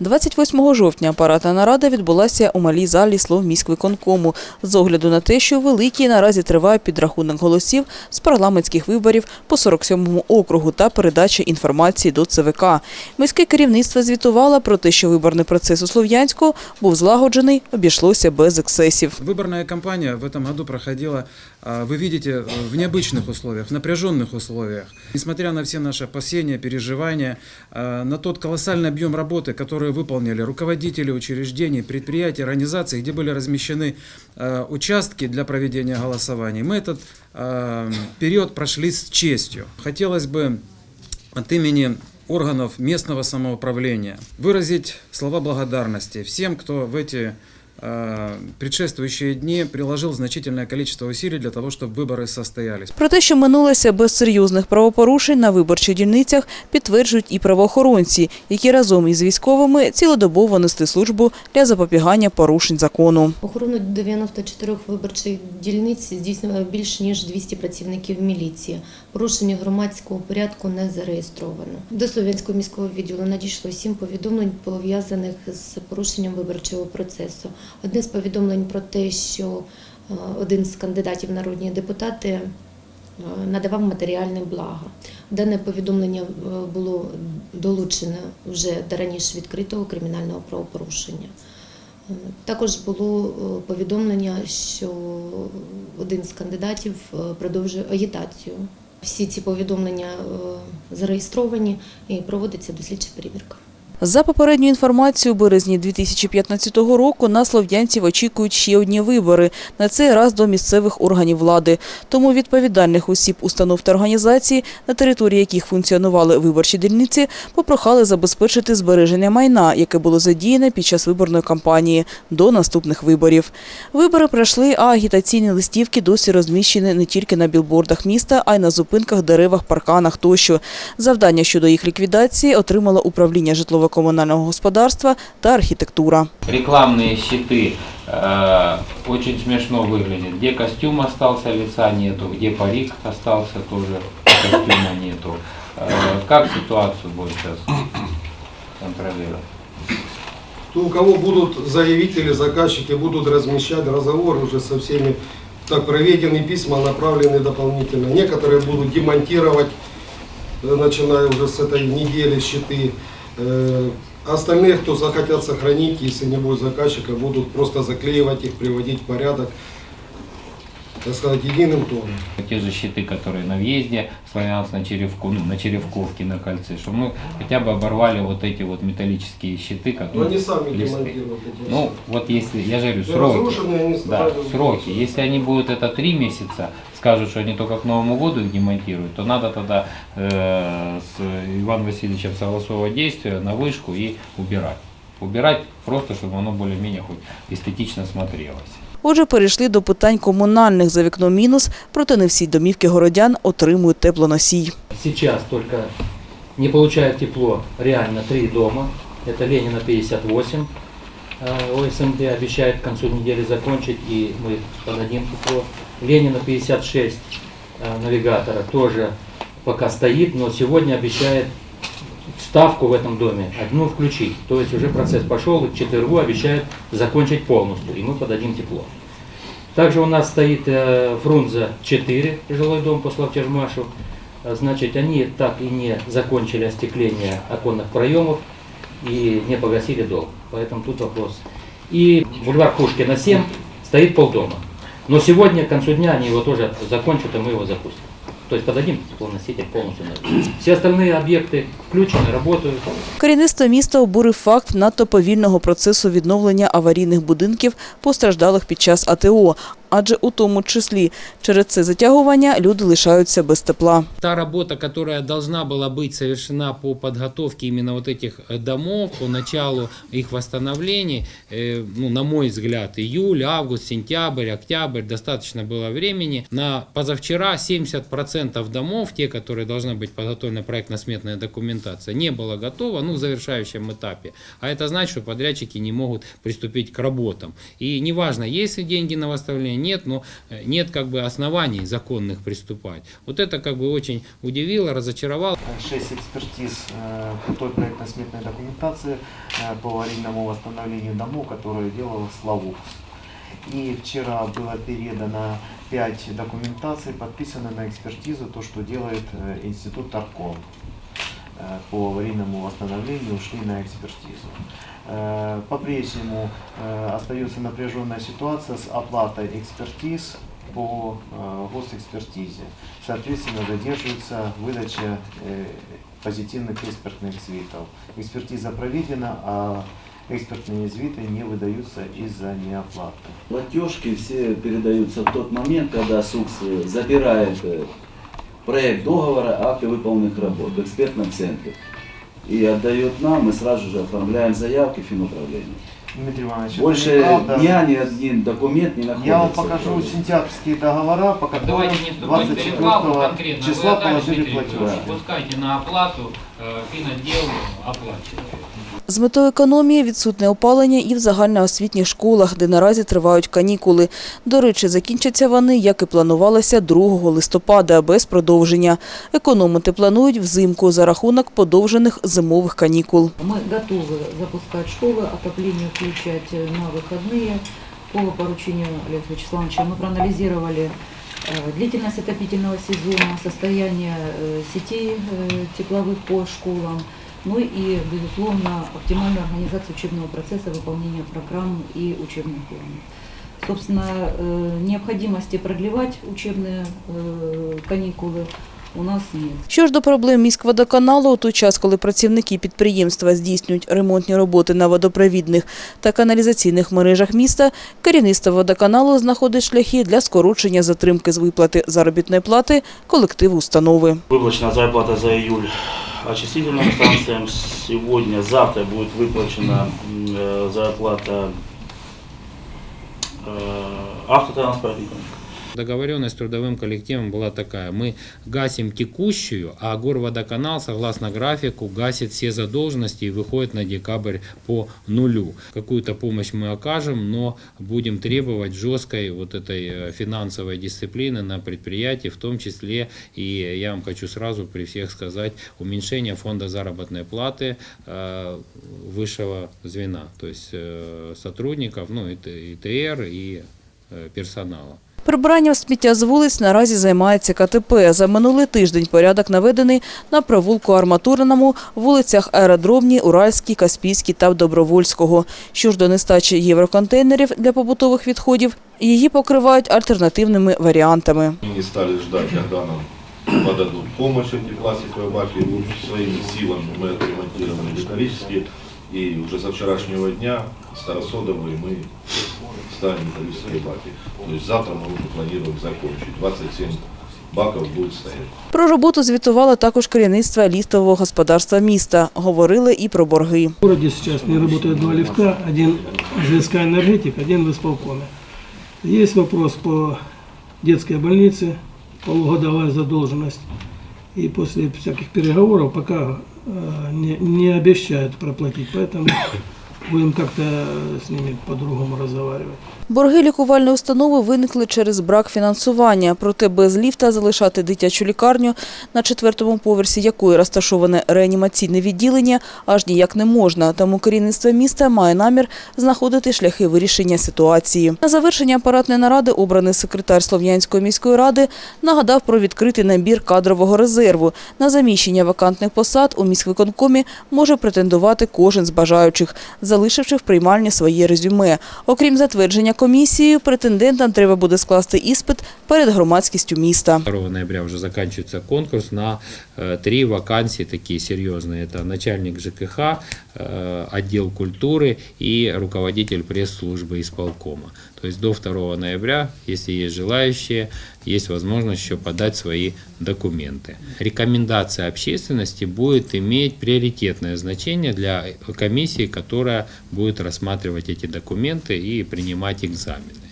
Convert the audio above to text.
28 жовтня апаратна нарада відбулася у малій залі слов міськвиконкому з огляду на те, що великий наразі триває підрахунок голосів з парламентських виборів по 47-му округу та передача інформації до ЦВК. Міське керівництво звітувало про те, що виборний процес у Слов'янську був злагоджений, обійшлося без ексцесів. Выборная кампания в этом году проходила, а, вы видите, э, в необычных условиях, в напряженных условиях. Несмотря на все наши опасения, переживания, а, на тот колоссальный объем работы, который выполнили руководители учреждений, предприятий, организаций, где были размещены а, участки для проведения голосований, мы этот а, период прошли с честью. Хотелось бы от имени органов местного самоуправления выразить слова благодарности всем, кто в эти э, предшествующие дни приложил значительное количество усилий для того, чтобы выборы состоялись. Про те, що минулося без серйозних правопорушень на виборчих дільницях, підтверджують і правоохоронці, які разом із військовими цілодобово нести службу для запобігання порушень закону. Охорону 94 виборчих дільниць здійснює більш ніж 200 працівників міліції. Порушення громадського порядку не зареєстровано. До Слов'янського міського відділу надійшло сім повідомлень, пов'язаних з порушенням виборчого процесу. Одне з повідомлень про те, що е, один з кандидатів народні депутати е, надавав матеріальне благо. Дане повідомлення е, було долучене вже до раніше відкритого кримінального правопорушення. Також було повідомлення, що один з кандидатів продовжує агітацію. Всі ці повідомлення е, зареєстровані і проводиться дослідча перевірка. За попередньою інформацією, у березні 2015 року на слов'янців очікують ще одні вибори, на цей раз до місцевих органів влади. Тому відповідальних осіб, установ та організацій, на території яких функціонували виборчі дільниці, попрохали забезпечити збереження майна, яке було задіяне під час виборної кампанії до наступних виборів. Вибори пройшли, а агітаційні листівки досі розміщені не тільки на білбордах міста, а й на зупинках, деревах, парканах тощо. Завдання щодо їх ліквідації отримало управління житлово-комунального господарства та архітектура. Рекламные щиты э, очень смешно выглядят. Где костюм остался, лица нету, где парик остался, тоже костюма нету. Э, как ситуацию будет сейчас контролировать? то у кого будут заявители, заказчики, будут размещать разговор уже со всеми. Так, проведены письма, направлены дополнительно. Некоторые будут демонтировать, э, начиная уже с этой недели, щиты. Э, Остальные, кто захотят сохранить, если не будет заказчика, будут просто заклеивать их, приводить в порядок, так сказать, единым тоном. Те же щиты, которые на въезде, славянск на Черевку, ну, на Черевковке, на кольце, чтобы мы хотя бы оборвали вот эти вот металлические щиты, Но которые... они сами демонтируют эти Ну, вот если, я же говорю, сроки. они Да, сроки. Если они будут это три месяца, скажут, что они только к Новому году их демонтируют, то надо тогда э, с Иваном Васильевичем согласовывать действия на вышку и убирать. Убирать просто, чтобы оно более-менее хоть эстетично смотрелось. Отже, перейшли до питань комунальних за вікном мінус, проте не всі домівки городян отримують теплоносій. Сейчас только не получают тепло реально три дома. Это Ленина 58. Э, ОСМД обещает к концу недели закончить, и мы подадим тепло. Ленина 56 э, навигатора тоже пока стоит, но сегодня обещает ставку в этом доме одну включить. То есть уже процесс пошел, к четвергу обещают закончить полностью, и мы подадим тепло. Также у нас стоит э, Фрунзе 4, жилой дом по Славтежмашу. А, Значит, они так и не закончили остекление оконных проемов и не погасили долг. Поэтому тут вопрос. И бульвар Пушкина 7 стоит полдома. Но сегодня, к концу дня, они его тоже закончат, и мы его запустим. То есть подадим теплоноситель полностью. на Все остальные объекты включены, работают. Керівництво міста обурив факт надто повільного процесу відновлення аварійних будинків, постраждалих під час АТО. Адже у тому числі через це затягування люди лишаються без тепла. та работа, которая должна была быть совершена по подготовке именно вот этих э, домов, по началу их восстановления, э, ну, на мой взгляд, июль, август, сентябрь, октябрь, достаточно было времени. На позавчера 70% домов, те, которые должны быть подготовлена проектно-сметная документация, не было готово, ну, в завершающем этапе. А это значит, что подрядчики не могут приступить к работам. И неважно, есть ли деньги на восстановление, нет, но э, нет как бы оснований законных приступать. Вот это как бы очень удивило, разочаровало. шесть экспертиз э, по той проектно-сметной документации э, по аварийному восстановлению домов, которую делал Славукс. И вчера было передано пять документаций, подписаны на экспертизу, то, что делает э, институт Тарком э, по аварийному восстановлению, ушли на экспертизу. Э, По-прежнему э, остается напряженная ситуация с оплатой экспертиз по э, госэкспертизе. Соответственно, задерживается выдача э, позитивных экспертных свитов. Экспертиза проведена, а экспертные звиты не выдаются из-за неоплаты. Платежки все передаются в тот момент, когда СУКС э, забирает э, проект договора акты выполненных работ в экспертном центре и отдает нам, мы сразу же оформляем заявки в финуправление. Дмитрий Иванович, это Больше неправда. дня ни один документ не находится. Я вам в покажу управлении. сентябрьские договора, по которым Давайте не вступать в 24 перепалку конкретно. Вы числа отдали, положили Дмитрий платеж. Петрович, Пускайте на оплату, э, финотдел оплачивает. З метою економії відсутне опалення і в загальноосвітніх школах, де наразі тривають канікули. До речі, закінчаться вони, як і планувалося, 2 листопада, без продовження. Економити планують взимку за рахунок подовжених зимових канікул. Мы готовы запускать школы, отопление включать э, на выходные. По поручению Олега Вячеславовича мы проанализировали э, длительность отопительного сезона, состояние э, сетей э, тепловых по школам, ну и, безусловно, оптимальную организацию учебного процесса, выполнения программ и учебных планов. Собственно, э, необходимости продлевать учебные э, каникулы у нас нет. Що ж до проблем міськводоканалу, у той час, коли працівники підприємства здійснюють ремонтні роботи на водопровідних та каналізаційних мережах міста, керівництво водоканалу знаходить шляхи для скорочення затримки з виплати заробітної плати колективу установи. Выплачена зарплата за июль очистительным станциям. Сегодня, завтра будет выплачена м, э, зарплата э, автотранспортникам. Договоренность с трудовым коллективом была такая. Мы гасим текущую, а Горводоканал, согласно графику, гасит все задолженности и выходит на декабрь по нулю. Какую-то помощь мы окажем, но будем требовать жесткой вот этой э, финансовой дисциплины на предприятии, в том числе, и я вам хочу сразу при всех сказать, уменьшение фонда заработной платы э, высшего звена, то есть э, сотрудников, ну, и Т- и персонала. Прибиранням сміття з вулиць наразі займається КТП. За минулий тиждень порядок наведений на провулку Арматурному, вулицях Аеродромній, Уральській, Каспійській та Добровольського. Що ж до нестачі євроконтейнерів для побутових відходів, її покривають альтернативними варіантами. Мы не стали ждать, когда нам подадут помощь эти пластиковые баки. Ну, Своими силами мы отремонтировали металлические. И уже со вчерашнего дня старосодовые мы ставим металлические баки. То есть завтра мы уже планируем закончить. 27 баков будет стоять. Про роботу звітувало також керівництво ліфтового господарства міста. Говорили і про борги. В городе сейчас не работают два лифта, один ЖСК «Энергетик», один в исполкоме. Есть вопрос по детской больнице, полугодовая задолженность. И после всяких переговоров пока э, не, не обещают проплатить, поэтому будем как-то с ними по-другому разговаривать. Борги лікувальної установи виникли через брак фінансування. Проте без ліфта залишати дитячу лікарню, на четвертому поверсі якої розташоване реанімаційне відділення, аж ніяк не можна. Тому керівництво міста має намір знаходити шляхи вирішення ситуації. На завершення апаратної наради обраний секретар Слов'янської міської ради нагадав про відкритий набір кадрового резерву. На заміщення вакантних посад у міськвиконкомі може претендувати кожен з бажаючих, залишивши в приймальні своє резюме. Окрім затвердження комісією, претендентам треба буде скласти іспит перед громадськістю міста. 2 ноября вже закінчується конкурс на три вакансии такие серьезные. Это начальник ЖКХ, э, отдел культуры и руководитель пресс-службы исполкома. То есть до 2 ноября, если есть желающие, есть возможность еще подать свои документы. Рекомендация общественности будет иметь приоритетное значение для комиссии, которая будет рассматривать эти документы и принимать экзамены.